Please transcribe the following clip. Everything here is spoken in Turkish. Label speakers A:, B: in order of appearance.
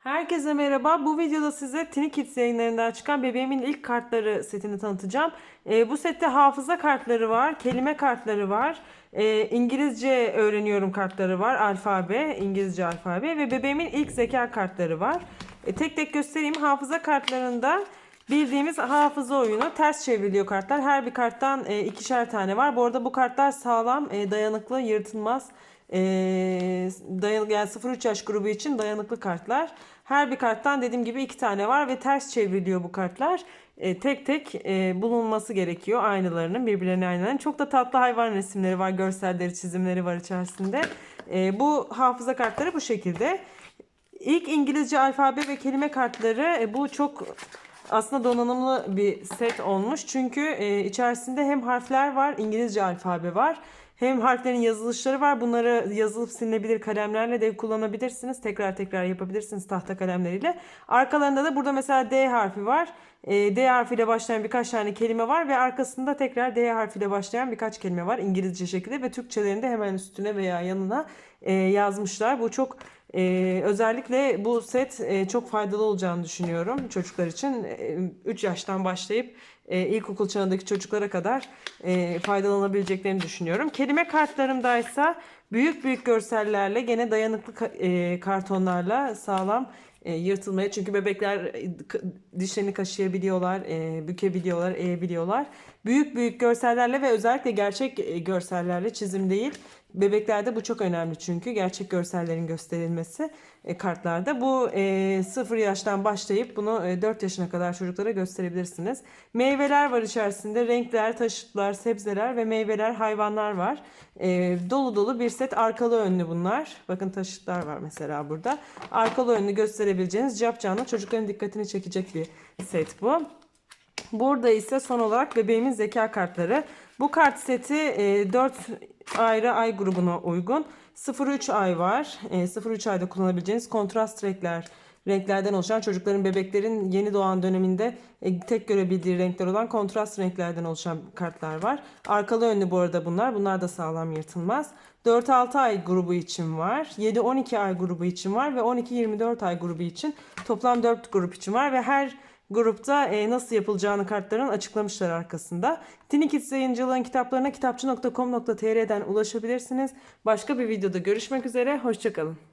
A: Herkese merhaba. Bu videoda size Tiny Kids yayınlarından çıkan bebeğimin ilk kartları setini tanıtacağım. Ee, bu sette hafıza kartları var, kelime kartları var, ee, İngilizce öğreniyorum kartları var, alfabe, İngilizce alfabe ve bebeğimin ilk zeka kartları var. Ee, tek tek göstereyim. Hafıza kartlarında bildiğimiz hafıza oyunu ters çevriliyor kartlar. Her bir karttan e, ikişer tane var. Bu arada bu kartlar sağlam, e, dayanıklı, yırtılmaz. E, dayanıklı yani 0-3 yaş grubu için dayanıklı kartlar. Her bir karttan dediğim gibi iki tane var ve ters çevriliyor bu kartlar. E, tek tek e, bulunması gerekiyor aynılarının birbirlerine aynılarının. Çok da tatlı hayvan resimleri var, görselleri, çizimleri var içerisinde. E, bu hafıza kartları bu şekilde. İlk İngilizce alfabe ve kelime kartları e, bu çok aslında donanımlı bir set olmuş. Çünkü e, içerisinde hem harfler var, İngilizce alfabe var. Hem harflerin yazılışları var. Bunları yazılıp silinebilir kalemlerle de kullanabilirsiniz. Tekrar tekrar yapabilirsiniz tahta kalemleriyle. Arkalarında da burada mesela D harfi var. E, D harfiyle başlayan birkaç tane kelime var ve arkasında tekrar D harfiyle başlayan birkaç kelime var İngilizce şekilde ve Türkçelerinde hemen üstüne veya yanına e, yazmışlar. Bu çok ee, özellikle bu set e, çok faydalı olacağını düşünüyorum çocuklar için. 3 yaştan başlayıp e, ilkokul çağındaki çocuklara kadar e, faydalanabileceklerini düşünüyorum. Kelime kartlarımdaysa büyük büyük görsellerle gene dayanıklı ka- e, kartonlarla sağlam e, yırtılmaya. Çünkü bebekler e, dişlerini kaşıyabiliyorlar, e, bükebiliyorlar, eğebiliyorlar. Büyük büyük görsellerle ve özellikle gerçek e, görsellerle çizim değil. Bebeklerde bu çok önemli çünkü gerçek görsellerin gösterilmesi e, kartlarda. Bu e, 0 yaştan başlayıp bunu e, 4 yaşına kadar çocuklara gösterebilirsiniz. Meyveler var içerisinde. Renkler, taşıtlar, sebzeler ve meyveler, hayvanlar var. E, dolu dolu bir set arkalı önlü bunlar. Bakın taşıtlar var mesela burada. Arkalı önlü gösterebileceğiniz cap canlı çocukların dikkatini çekecek bir set bu. Burada ise son olarak bebeğimin zeka kartları. Bu kart seti e, 4 ayrı ay grubuna uygun. 0-3 ay var. E, 0-3 ayda kullanabileceğiniz kontrast renkler renklerden oluşan çocukların bebeklerin yeni doğan döneminde e, tek görebildiği renkler olan kontrast renklerden oluşan kartlar var. Arkalı önlü bu arada bunlar. Bunlar da sağlam yırtılmaz. 4-6 ay grubu için var. 7-12 ay grubu için var ve 12-24 ay grubu için toplam 4 grup için var ve her grupta e, nasıl yapılacağını kartların açıklamışlar arkasında. Tiny Kids yayıncılığın kitaplarına kitapçı.com.tr'den ulaşabilirsiniz. Başka bir videoda görüşmek üzere. Hoşçakalın.